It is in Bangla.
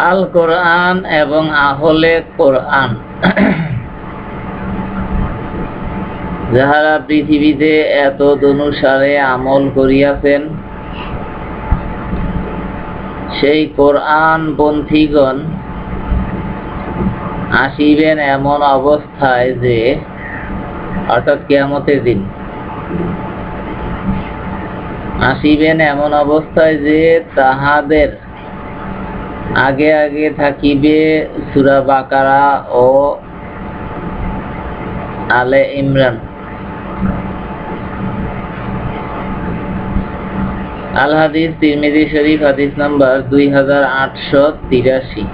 আল কোরআন এবং আহলে কোরআন। যাহারা পৃথিবীতে এত অনুসারে আমল করিয়াছেন, সেই কোরআন পন্থীগণ আসিবেন এমন অবস্থায় যে, অর্থাৎ কেয়ামতের দিন। আসিবেন এমন অবস্থায় যে তাহাদের আগে আগে থাকিবে সুরা বাকারা ও আলে ইমরান। আল হাদিস, তিরমিজি শরীফ, হাদিস নাম্বার দুই হাজার আটশো তিরাশি।